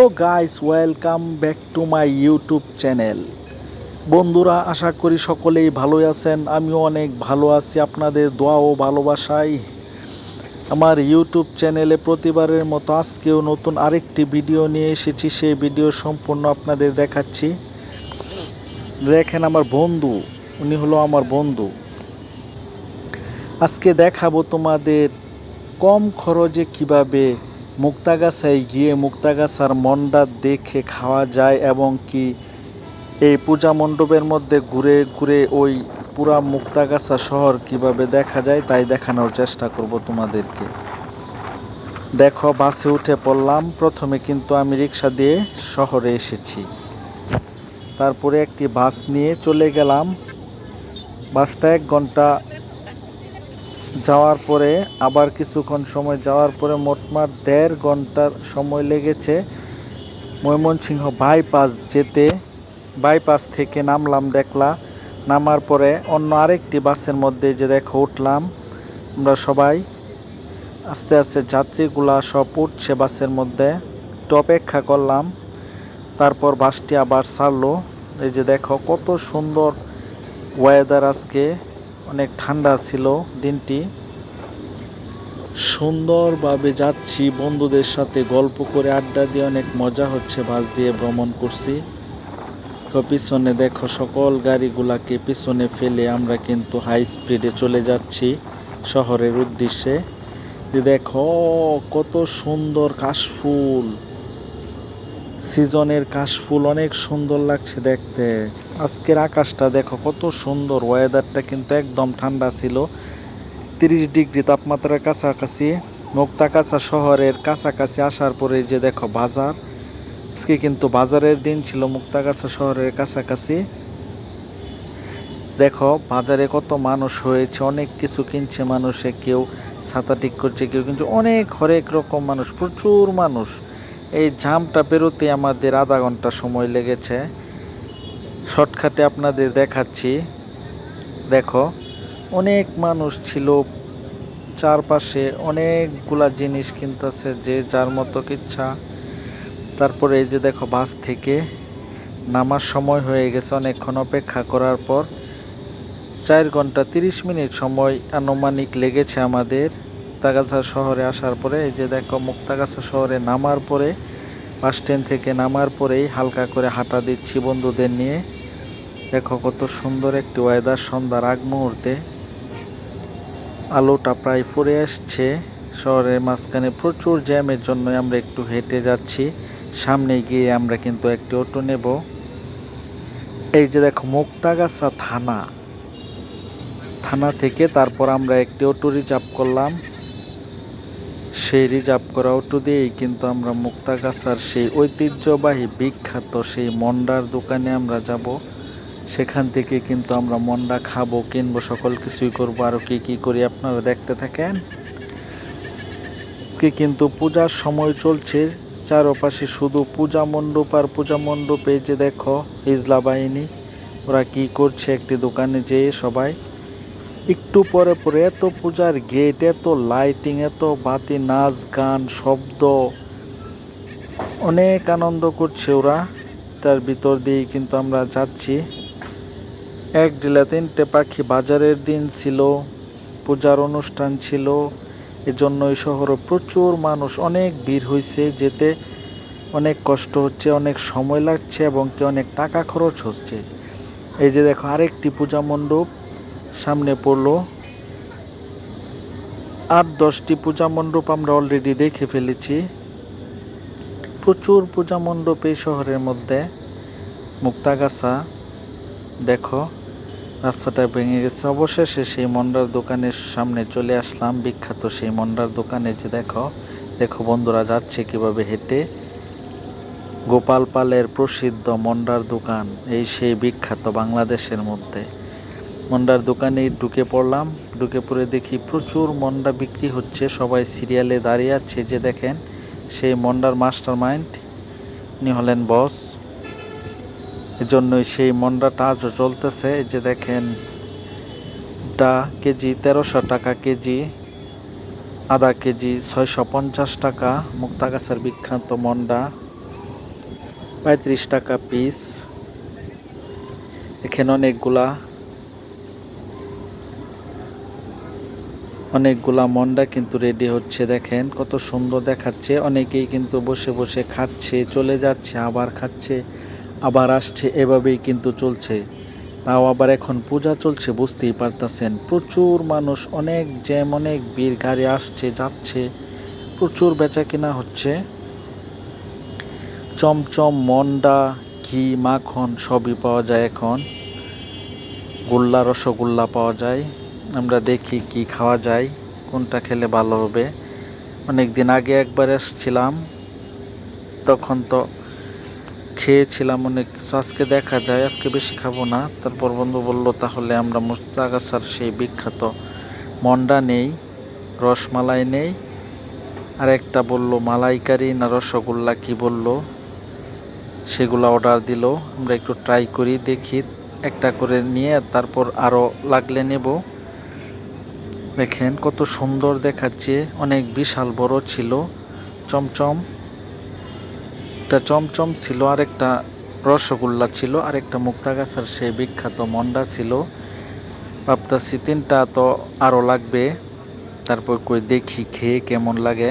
Hello guys, welcome back to my YouTube channel. বন্ধুরা, আশা করি সকলেই ভালোই আছেন, আমিও অনেক ভালো আছি, আপনাদের দোয়া ও ভালোবাসায়। আমার ইউটিউব চ্যানেলে প্রতিবারের মতো আজকেও নতুন আরেকটি ভিডিও নিয়ে এসেছি, সেই ভিডিও সম্পূর্ণ আপনাদের দেখাচ্ছি। দেখেন আমার বন্ধু, উনি হলো আমার বন্ধু। আজকে দেখাবো তোমাদের কম খরচে কীভাবে মুক্তাগাছায় গিয়ে মুক্তাগাছার মন্ডা দেখে খাওয়া যায় এবং কি এই পূজা মণ্ডপের মধ্যে ঘুরে ঘুরে ওই পুরা মুক্তাগাছা শহর কীভাবে দেখা যায় তাই দেখানোর চেষ্টা করব তোমাদেরকে। দেখো, বাসে উঠে পড়লাম। প্রথমে কিন্তু আমি রিক্সা দিয়ে শহরে এসেছি। তারপরে একটি বাস নিয়ে চলে গেলাম। বাসটা এক ঘণ্টা যাওয়ার পরে, আবার কিছুক্ষণ সময় যাওয়ার পরে মোটমাট দেড় ঘণ্টার সময় লেগেছে। ময়মনসিংহ বাইপাস যেতে, বাইপাস থেকে নামলাম দেখলা। নামার পরে অন্য আরেকটি বাসের মধ্যে যে দেখো উঠলাম আমরা সবাই। আস্তে আস্তে যাত্রীগুলা সব উঠছে বাসের মধ্যে। একটু অপেক্ষা করলাম, তারপর বাসটি আবার ছাড়লো। এই যে দেখো কত সুন্দর ওয়েদার আজকে। অনেক ঠান্ডা ছিল দিনটি। সুন্দরভাবে যাচ্ছি, বন্ধুদের সাথে গল্প করে আড্ডা দিয়ে অনেক মজা হচ্ছে, বাস দিয়ে ভ্রমণ করছি। পিছনে দেখো সকল গাড়িগুলাকে পিছনে ফেলে আমরা কিন্তু হাই স্পিডে চলে যাচ্ছি শহরের উদ্দেশ্যে। দেখো, কত সুন্দর কাশফুল। সিজনের কাশফুল অনেক সুন্দর লাগছে দেখতে। আজকের আকাশটা দেখো কত সুন্দর ওয়েদারটা কিন্তু একদম ঠান্ডা ছিল। তিরিশ ডিগ্রি তাপমাত্রার কাছাকাছি মুক্তাকাছা শহরের কাছাকাছি আসার পরে যে দেখো বাজার। আজকে কিন্তু বাজারের দিন ছিল মুক্তাগাছা শহরের কাছাকাছি। দেখো বাজারে কত মানুষ হয়েছে, অনেক কিছু কিনছে মানুষে, কেউ ছাতা ঠিক করছে, কেউ কিন্তু অনেক হরেক রকম মানুষ, প্রচুর মানুষ। এই জামটা পেরোতে আমাদের আধা ঘণ্টা সময় লেগেছে। শর্টকাটে আপনাদের দেখাচ্ছি। দেখো, অনেক মানুষ ছিল। চারপাশে অনেকগুলা জিনিস কিনতেছে, যে যার মতো ইচ্ছা। তারপরে এই যে দেখো, বাস থেকে নামার সময় হয়ে গেছে। অনেকক্ষণ অপেক্ষা করার পর চার ঘণ্টা তিরিশ মিনিট সময় আনুমানিক লেগেছে আমাদের। মুক্তাগাছা শহরে আসার পরে, এই যে দেখো মুক্তাগাছা শহরে নামার পরে, বাস স্ট্যান্ড থেকে নামার পরেই হালকা করে হাঁটা দিচ্ছি বন্ধুদের নিয়ে। দেখো কত সুন্দর একটি ওয়েদার সন্ধ্যার আগ মুহূর্তে। আলোটা প্রায় পড়ে আসছে। শহরের মাঝখানে প্রচুর জ্যামের জন্য আমরা একটু হেঁটে যাচ্ছি। সামনে গিয়ে আমরা কিন্তু একটি অটো নেব। এই যে দেখো মুক্তাগাছা থানা। থানা থেকে তারপর আমরা একটি অটো রিজার্ভ করলাম। সেই রিজার্ভ করা অটো দিয়েই কিন্তু আমরা মুক্তাগাছার সেই ঐতিহ্যবাহী বিখ্যাত সেই মন্ডার দোকানে আমরা যাব। সেখান থেকে কিন্তু আমরা মন্ডা খাব, কিনবো, সকল কিছুই করব। আরও কী কী করি আপনারা দেখতে থাকেন? আজকে কিন্তু পূজার সময় চলছে, চারপাশে শুধু পূজা মণ্ডপ আর পূজা মণ্ডপে যে দেখো হিজলা বাহিনী, ওরা কি করছে একটি দোকানে যেয়ে সবাই একটু পরে পরে এত পূজার গেট এত লাইটিং এত বাতি, নাচ, গান, শব্দ। অনেক আনন্দ করছে ওরা। তার ভিতর দিয়েই কিন্তু আমরা যাচ্ছি। এক জেলা তিনটে পাখি বাজারের দিন ছিল, পূজার অনুষ্ঠান ছিল। এজন্য এই শহরে প্রচুর মানুষ, অনেক ভিড় হয়েছে যেতে অনেক কষ্ট হচ্ছে, অনেক সময় লাগছে এবং কি অনেক টাকা খরচ হচ্ছে। এই যে দেখো, আরেকটি পূজা মণ্ডপ। সামনে পড়ল। আট, দশটি পূজা মণ্ডপ আমরা অলরেডি দেখে ফেলেছি। প্রচুর পূজা মণ্ডপ এই শহরের মধ্যে। মুক্তাগাছা, দেখো, রাস্তাটা ভেঙে গেছে। অবশেষে সেই মন্ডার দোকানের সামনে চলে আসলাম। বিখ্যাত সেই মন্ডার দোকানে যে দেখো দেখো বন্ধুরা যাচ্ছে কীভাবে হেঁটে। গোপাল পালের প্রসিদ্ধ মন্ডার দোকান, এই সেই বিখ্যাত বাংলাদেশের মধ্যে। মন্ডার দোকানে ঢুকে পড়লাম। ঢুকে পড়ে দেখি প্রচুর মন্ডা বিক্রি হচ্ছে। সবাই সিরিয়ালে দাঁড়িয়ে আছে। যে দেখেন, সেই মন্ডার মাস্টার মাইন্ড উনি হলেন বস। এজন্যই সেই মন্ডাটা আজও চলতেছে যে দেখেন, ডা কেজি তেরোশো টাকা, কেজি আধা কেজি ছয়শো পঞ্চাশ টাকা মুক্তাগাছার বিখ্যাত মন্ডা, পঁয়ত্রিশ টাকা পিস। এখানে অনেকগুলা অনেকগুলা মন্ডা কিন্তু রেডি হচ্ছে, দেখেন কত সুন্দর দেখাচ্ছে। অনেকেই কিন্তু বসে বসে খাচ্ছে, চলে যাচ্ছে, আবার খাচ্ছে, আবার আসছে, এভাবেই কিন্তু চলছে। তাও আবার এখন পূজা চলছে, বুঝতেই পারতাছেন। প্রচুর মানুষ, অনেক জ্যাম, অনেক বীর গাড়ি আসছে, যাচ্ছে। প্রচুর বেচা কিনা হচ্ছে। চমচম মন্ডা, ঘি, মাখন সবই পাওয়া যায় এখন। গোল্লা, রসগোল্লা পাওয়া যায়। আমরা দেখি কি খাওয়া যায়, কোনটা খেলে ভালো হবে। অনেক দিন আগে একবার এসেছিলাম, তখন তো খেয়েছিলাম অনেক কিছু আজকে দেখা যায়, আজকে বেশি খাব না। তারপর বন্ধু বলল, তাহলে আমরা মুস্তাগাছার সেই বিখ্যাত মন্ডা নেই, রসমালাই নেই। আর একটা বলল, মালাইকারি না রসগোল্লা? কি বলল। সেগুলো অর্ডার দিল। আমরা একটু ট্রাই করি, দেখি। একটা করে নিয়ে তারপর আরও লাগলে নেব। দেখেন কত সুন্দর দেখাচ্ছে, অনেক বিশাল বড় ছিল, চমচম। একটা চমচম ছিল আর একটা রসগোল্লা ছিল আর একটা মুক্তাগাছার সেই বিখ্যাত মন্ডা ছিল। ভাবতাছি তিনটা তো আরও লাগবে, তারপর কই দেখি খেয়ে কেমন লাগে।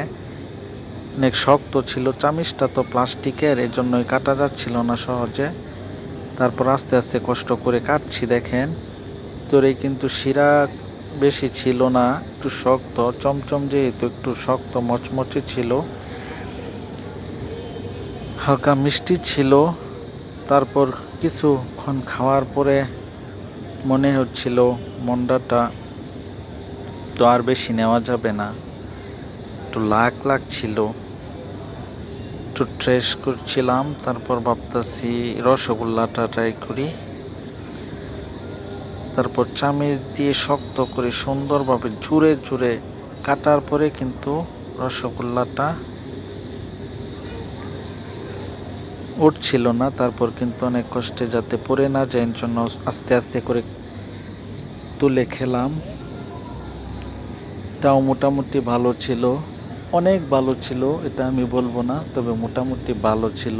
অনেক শক্ত ছিল, চামিচটা তো প্লাস্টিকের এই জন্যই কাটা যাচ্ছিল না সহজে। তারপর আস্তে আস্তে কষ্ট করে কাটছি, দেখেন। তোরে কিন্তু শিরা বেশি ছিল না, একটু শক্ত, চমচম যেহেতু একটু শক্ত, মচমচে ছিল। হালকা মিষ্টি ছিল। তারপর কিছুক্ষণ খাওয়ার পরে মনে হচ্ছিল মন্ডাটা তো আর বেশি নেওয়া যাবে না। একটু লাগ ছিল। একটু ট্রেস করছিলাম, তারপর ভাবতেছি রসগোল্লাটা ট্রাই করি। তারপর চামিচ দিয়ে শক্ত করে সুন্দরভাবে জুড়ে জুড়ে কাটার পরে কিন্তু রসগোল্লাটা উঠছিল না। তারপর কিন্তু অনেক কষ্টে যাতে পড়ে না যায় জন্য আস্তে আস্তে করে তুলে খেলাম। তাও মোটামুটি ভালো ছিল। অনেক ভালো ছিল, এটা আমি বলব না, তবে মোটামুটি ভালো ছিল।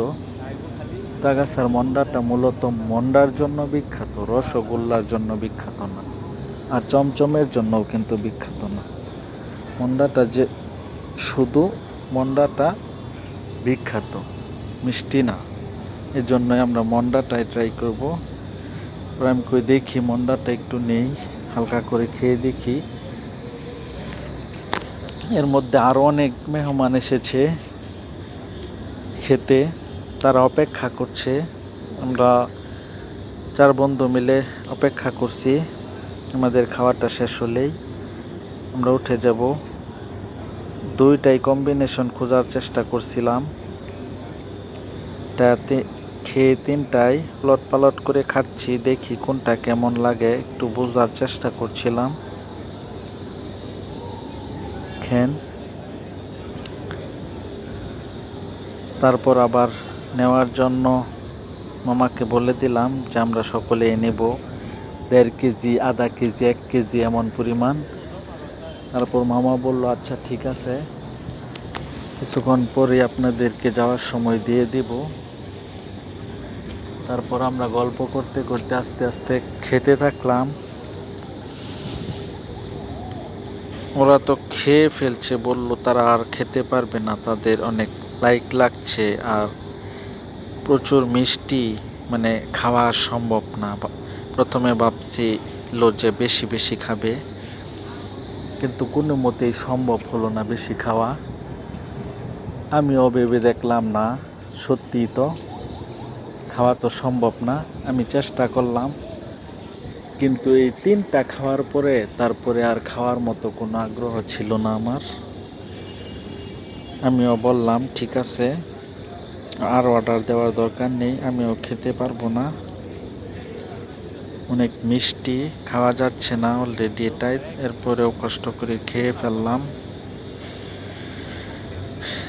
তাগাছার মন্ডাটা মূলত মন্ডার জন্য বিখ্যাত, রসগোল্লার জন্য বিখ্যাত না, আর চমচমের জন্যও কিন্তু বিখ্যাত না। মন্ডাটা যে, শুধু মন্ডাটা বিখ্যাত, মিষ্টি না। এর জন্যই আমরা মন্ডাটাই ট্রাই করব। আমি কই দেখি মন্ডাটা একটু নেই, হালকা করে খেয়ে দেখি। এর মধ্যে আরও অনেক মেহমান এসেছে খেতে। তারা অপেক্ষা করছে। আমরা চার বন্ধু মিলে অপেক্ষা করছি। আমাদের খাওয়াটা শেষ হলেই আমরা উঠে যাব। দুইটাই কম্বিনেশন খোঁজার চেষ্টা করছিলাম। তাতে খেয়ে তিনটাই লট পালট করে খাচ্ছি, দেখি কোনটা কেমন লাগে, একটু বোঝার চেষ্টা করছিলাম। খেন। তারপর আবার নেওয়ার জন্য মামাকে বলে দিলাম যে আমরা সকলে নেব দেড় কেজি, আধা কেজি, এক কেজি এমন পরিমাণ। তারপর মামা বলল আচ্ছা ঠিক আছে। কিছুক্ষণ পরে আপনাদেরকে যাওয়ার সময় দিয়ে দিব। তারপর আমরা গল্প করতে করতে আস্তে আস্তে খেতে থাকলাম। ওরা তো খেয়ে ফেলছে, বলল, তারা আর খেতে পারবে না, তাদের অনেক লাইক লাগছে, আর প্রচুর মিষ্টি মানে খাওয়া সম্ভব না। প্রথমে ভাবছি, লজ্জা বেশি বেশি খাবে। কিন্তু কোনো মতেই সম্ভব হলো না বেশি খাওয়া। আমিও ভেবে দেখলাম না, সত্যিই তো। খাওয়া তো সম্ভব না, আমি চেষ্টা করলাম। কিন্তু এই তিনটা খাওয়ার পরে, তারপরে আর খাওয়ার মতো কোনো আগ্রহ ছিল না আমার। আমিও বললাম, ঠিক আছে। আর অর্ডার দেওয়ার দরকার নেই, আমিও খেতে পারব না। অনেক মিষ্টি, খাওয়া যাচ্ছে না অলরেডি এটাই, এরপরেও কষ্ট করে খেয়ে ফেললাম।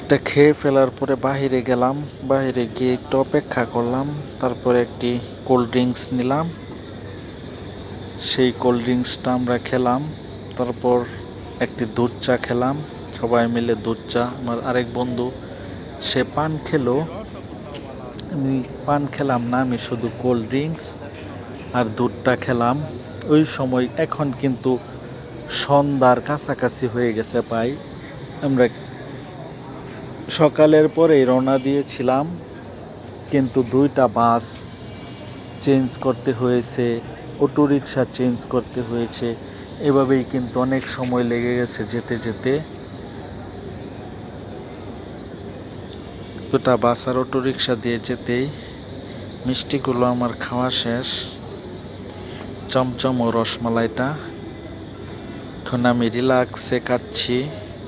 এটা খেয়ে ফেলার পরে বাহিরে গেলাম, বাহিরে গিয়ে একটু অপেক্ষা করলাম, তারপরে একটি কোল্ড ড্রিঙ্কস নিলাম। সেই কোল্ড ড্রিঙ্কসটা আমরা খেলাম, তারপর একটি দুধ চা খেলাম। সবাই মিলে দুধ চা, আমার আরেক বন্ধু, সে পান খেলো। আমি পান খেলাম না, আমি শুধু কোল্ড ড্রিঙ্কস আর দুধটা খেলাম। ওই সময় এখন কিন্তু সন্ধ্যার কাছাকাছি হয়ে গেছে পাই আমরা সকালের পরেই রওনা দিয়েছিলাম, কিন্তু দুইটা বাস চেঞ্জ করতে হয়েছে, অটো রিক্সা চেঞ্জ করতে হয়েছে। এভাবেই কিন্তু অনেক সময় লেগে গেছে যেতে যেতে। দুটা বাস আর অটো রিক্সা দিয়ে যেতেই মিষ্টিগুলো আমার খাওয়া শেষ। চমচম ও রসমালাইটা। এখন আমি রিল্যাক্সে খাচ্ছি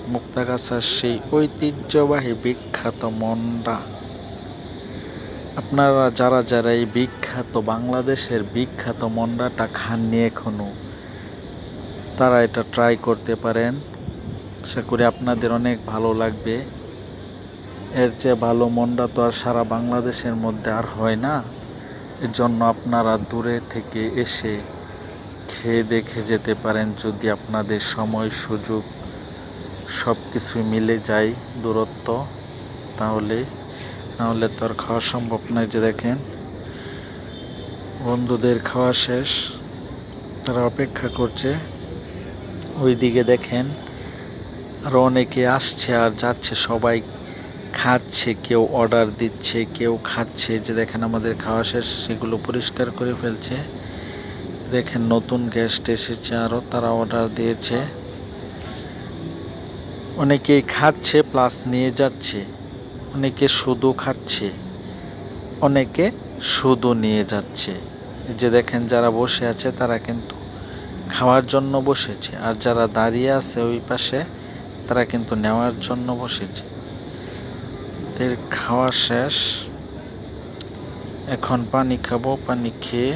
মুক্তাগাছার সেই ঐতিহ্যবাহী বিখ্যাত মন্ডা আপনারা যারা যারা এই বিখ্যাত বাংলাদেশের বিখ্যাত মন্ডাটা খাননি এখনও, তারা এটা ট্রাই করতে পারেন। আশা করি আপনাদের অনেক ভালো লাগবে। এর চেয়ে ভালো মন্ডা তো আর সারা বাংলাদেশের মধ্যে আর হয় না। এর জন্য আপনারা দূরে থেকে এসে খেয়ে দেখে যেতে পারেন যদি আপনাদের সময়, সুযোগ সব কিছু মিলে যায় দূরত্ব, তাহলে নাহলে তো আর খাওয়া সম্ভব নয় যে দেখেন। বন্ধুদের খাওয়া শেষ, তারা অপেক্ষা করছে। ওইদিকে দেখেন আরও অনেকে আসছে আর যাচ্ছে সবাই। খাচ্ছে, কেউ অর্ডার দিচ্ছে, কেউ খাচ্ছে যে দেখেন আমাদের খাওয়া শেষ, সেগুলো পরিষ্কার করে ফেলছে। দেখেন নতুন গেস্ট এসেছে আরও তারা অর্ডার দিয়েছে। অনেকেই খাচ্ছে প্লাস নিয়ে যাচ্ছে, অনেকে শুধু খাচ্ছে, অনেকে শুধু নিয়ে যাচ্ছে। যে দেখেন যারা বসে আছে, তারা কিন্তু খাওয়ার জন্য বসেছে, আর যারা দাঁড়িয়ে আছে ওই পাশে, তারা কিন্তু নেওয়ার জন্য বসেছে। এদের খাওয়া শেষ। এখন পানি খাব, পানি খেয়ে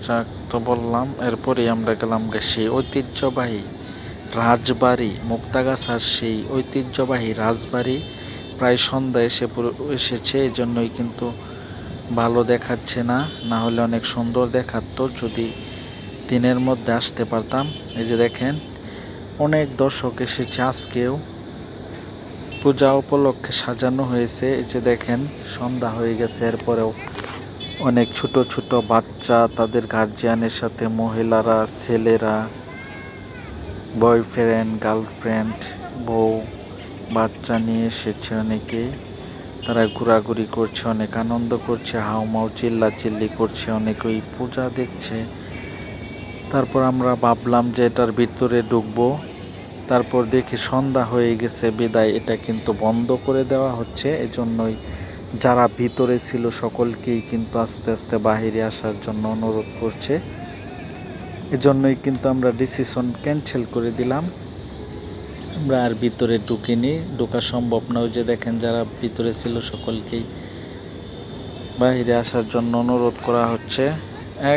চা তো বললাম এরপরে আমরা গেলাম সেই ঐতিহ্যবাহী রাজবাড়ি, মুক্তাগাছার সেই ঐতিহ্যবাহী রাজবাড়ি। প্রায় সন্ধ্যা এসে এসেছে এই জন্যই কিন্তু ভালো দেখাচ্ছে না। না হলে অনেক সুন্দর দেখাতো, যদি দিনের মধ্যে আসতে পারতাম। এই যে দেখেন, অনেক দর্শক এসেছে আজকেও। পূজা উপলক্ষে সাজানো হয়েছে। এই যে দেখেন, সন্ধ্যা হয়ে গেছে। এরপরেও অনেক ছোট ছোট বাচ্চা, তাদের গার্জিয়ানের সাথে মহিলারা, ছেলেরা বয়ফ্রেন্ড গার্লফ্রেন্ড বউ, বাচ্চা নিয়ে এসেছে অনেকে। তারা ঘোরাঘুরি করছে, অনেক আনন্দ করছে, হাউমাউ চিল্লা চিল্লি করছে, অনেক ওই পূজা দেখছে। তারপর আমরা ভাবলাম যে এটার ভিতরে ঢুকবো। তারপর দেখি সন্ধ্যা হয়ে গেছে, বিদায়। এটা কিন্তু বন্ধ করে দেওয়া হচ্ছে, এজন্যই যারা ভিতরে ছিল সকলকেই কিন্তু আস্তে আস্তে বাহিরে আসার জন্য অনুরোধ করছে। এজন্যই কিন্তু আমরা ডিসিশন ক্যান্সেল করে দিলাম। আমরা আর ভিতরে ঢুকিনি, ঢোকা সম্ভব না। ওই যে দেখেন যারা ভিতরে ছিল সকলকেই বাইরে আসার জন্য অনুরোধ করা হচ্ছে।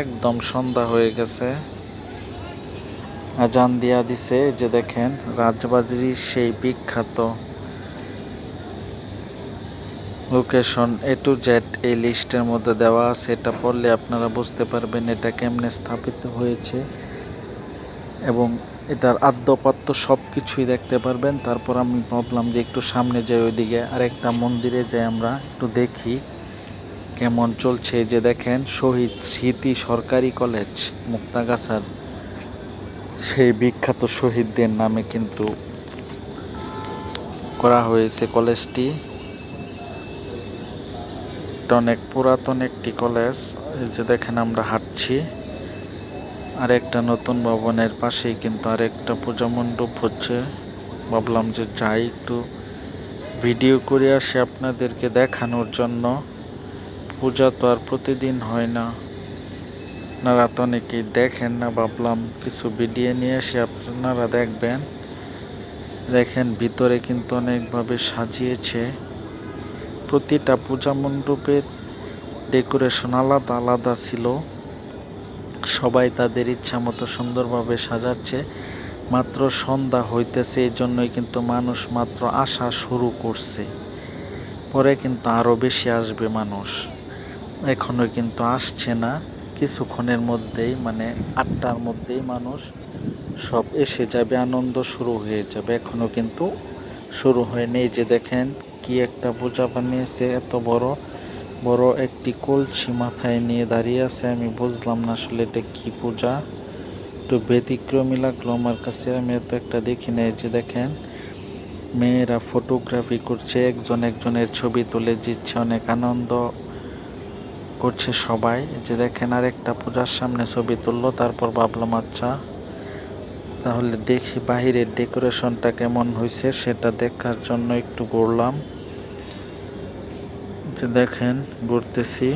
একদম সন্ধ্যা হয়ে গেছে। আজান দিয়া দিছে যে দেখেন রাজবাড়ির সেই বিখ্যাত লোকেশন এ টু জেড এই লিস্টের মধ্যে দেওয়া আছে। এটা পড়লে আপনারা বুঝতে পারবেন এটা কেমনে স্থাপিত হয়েছে এবং এটার আদ্যপাত্য সব কিছুই দেখতে পারবেন। তারপর আমি ভাবলাম যে একটু সামনে যাই ওইদিকে, আরেকটা মন্দিরে যাই আমরা, একটু দেখি কেমন চলছে। যে দেখেন, শহীদ স্মৃতি সরকারি কলেজ, মুক্তাগাছার সেই বিখ্যাত শহীদদের নামে কিন্তু করা হয়েছে কলেজটি। অনেক পুরাতন একটি কলেজ। এই যে দেখেন আমরা হাঁটছি। আর একটা নতুন ভবনের পাশেই কিন্তু আরেকটা পূজা মণ্ডপ হচ্ছে। ভাবলাম যে যাই, একটু ভিডিও করে আসি আপনাদেরকে দেখানোর জন্য। পূজা তো আর প্রতিদিন হয় না। আপনারা তো অনেকেই দেখেন না, ভাবলাম কিছু ভিডিও নিয়ে এসে আপনারা দেখবেন। দেখেন, ভিতরে কিন্তু অনেকভাবে সাজিয়েছে। প্রতিটা পূজা মণ্ডপের ডেকোরেশন আলাদা আলাদা ছিল। সবাই তাদের ইচ্ছা মতো সুন্দরভাবে সাজাচ্ছে। মাত্র সন্ধ্যা হইতেছে এই জন্যই কিন্তু মানুষ মাত্র আসা শুরু করছে। পরে কিন্তু আরও বেশি আসবে মানুষ। এখনও কিন্তু আসছে না। কিছুক্ষণের মধ্যেই মানে আটটার মধ্যেই মানুষ সব এসে যাবে, আনন্দ শুরু হয়ে যাবে। এখনও কিন্তু শুরু হয়নি। যে দেখেন কি একটা পূজা বানিয়েছে, এত বড় বড় একটি কলসি মাথায় নিয়ে দাঁড়িয়ে আছে। আমি বুঝলাম না আসলে এটা কী পূজা। একটু ব্যতিক্রমী লাগল আমার কাছে। আমি এত একটা দেখি নাই যে দেখেন মেয়েরা ফটোগ্রাফি করছে, একজন একজনের ছবি তুলে দিচ্ছে, অনেক আনন্দ। করছে সবাই যে দেখেন আর একটা পূজার সামনে ছবি তুললো, তারপর ভাবলাম আচ্ছা তাহলে দেখি বাহিরের ডেকোরেশনটা কেমন হয়েছে সেটা দেখার জন্য একটু ঘুরলাম। যে দেখেন, ঘুরতেছি।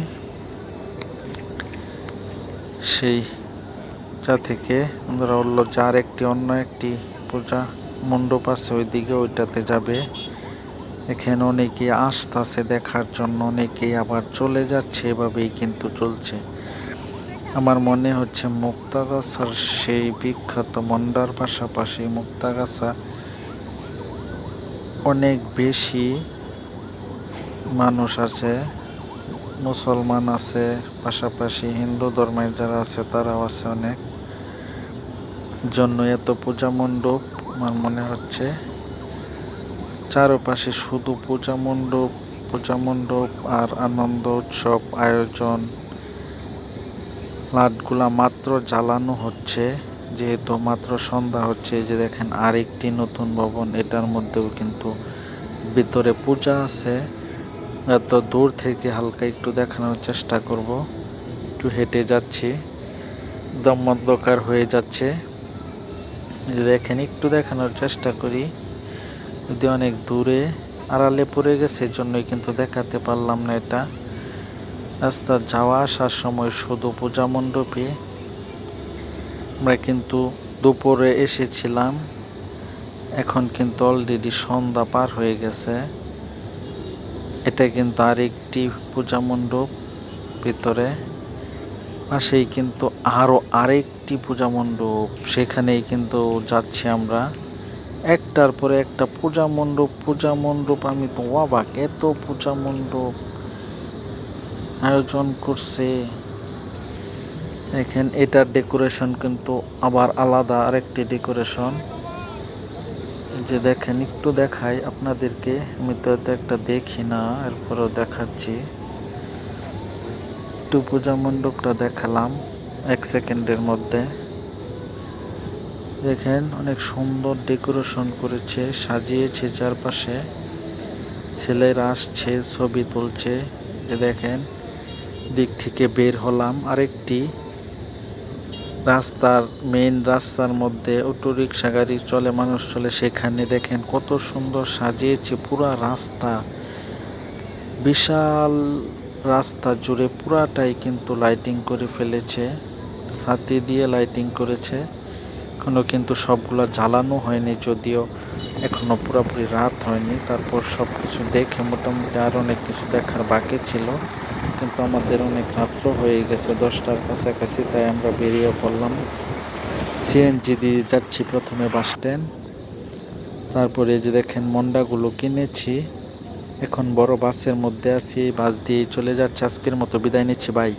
সেই যা থেকে আমরা বলল, যার একটি অন্য একটি পূজা মণ্ডপ আছে, ওইদিকে ওইটাতে যাবে। এখানে অনেকে আসতেছে দেখার জন্য অনেকেই আবার চলে যাচ্ছে, এভাবেই কিন্তু চলছে। আমার মনে হচ্ছে মুক্তাগাছার সেই বিখ্যাত মন্ডার পাশাপাশি মুক্তাগাছা অনেক বেশি মানুষ আছে, মুসলমান আছে, পাশাপাশি হিন্দু ধর্মের যারা আছে তারাও আছে অনেক। জন্য এত পূজা মণ্ডপ, আমার মনে হচ্ছে। চারপাশে শুধু পূজা মণ্ডপ পূজা মণ্ডপ আর আনন্দ উৎসব আয়োজন। লাটগুলা মাত্র জ্বালানো হচ্ছে, যেহেতু মাত্র সন্ধ্যা হচ্ছে যে দেখেন আরেকটি নতুন ভবন, এটার মধ্যেও কিন্তু ভিতরে পূজা আছে। এত দূর থেকে হালকা একটু দেখানোর চেষ্টা করব। একটু হেঁটে যাচ্ছি, দম হয়ে যাচ্ছে। দেখেন, একটু দেখানোর চেষ্টা করি। যদি অনেক দূরে আড়ালে পড়ে গেছে জন্যই কিন্তু দেখাতে পারলাম না এটা। রাস্তা যাওয়া আসার সময় শুধু পূজা মণ্ডপে। আমরা কিন্তু দুপুরে এসেছিলাম। এখন কিন্তু অলরেডি সন্ধ্যা পার হয়ে গেছে। এটা কিন্তু আরেকটি পূজা মণ্ডপ ভিতরে। পাশেই কিন্তু আরও আরেকটি পূজা মণ্ডপ। সেখানেই কিন্তু যাচ্ছি আমরা। একটার পরে একটা পূজা মণ্ডপ পূজা মণ্ডপ, আমি তো অবাক, এত পূজা মণ্ডপ আয়োজন করছে। এখানে এটার ডেকোরেশন কিন্তু আবার আলাদা আরেকটি ডেকোরেশন যে দেখেন, একটু দেখাই আপনাদেরকে, আমি তো এত একটা দেখি না, এরপরেও দেখাচ্ছি। একটু পূজা মণ্ডপটা দেখালাম, এক সেকেন্ডের মধ্যে। দেখেন, অনেক সুন্দর ডেকোরেশন করেছে, সাজিয়েছে চারপাশে। ছেলেরা আসছে, ছবি তুলছে। যে দেখেন, দিক থেকে বের হলাম। আরেকটি রাস্তার মেইন রাস্তার মধ্যে অটো রিক্সা গাড়ি চলে, মানুষ চলে সেখানে। দেখেন, কত সুন্দর সাজিয়েছে পুরা রাস্তা। বিশাল রাস্তা জুড়ে পুরাটাই কিন্তু লাইটিং করে ফেলেছে। ছাতি দিয়ে লাইটিং করেছে। এখনও কিন্তু সবগুলো জ্বালানো হয়নি, যদিও এখনও পুরোপুরি রাত হয়নি। তারপর সব কিছু দেখে মোটামুটি আর অনেক কিছু দেখার বাকি ছিল। কিন্তু আমাদের অনেক রাত্র হয়ে গেছে, দশটার কাছাকাছি, তাই আমরা বেরিয়ে পড়লাম। সিএনজি দিয়ে যাচ্ছি প্রথমে বাস স্ট্যান্ড। তারপরে যে দেখেন মন্ডাগুলো কিনেছি। এখন বড় বাসের মধ্যে আছি বাস দিয়ে চলে যাচ্ছে। আজকের মতো বিদায় নিচ্ছি, বাই।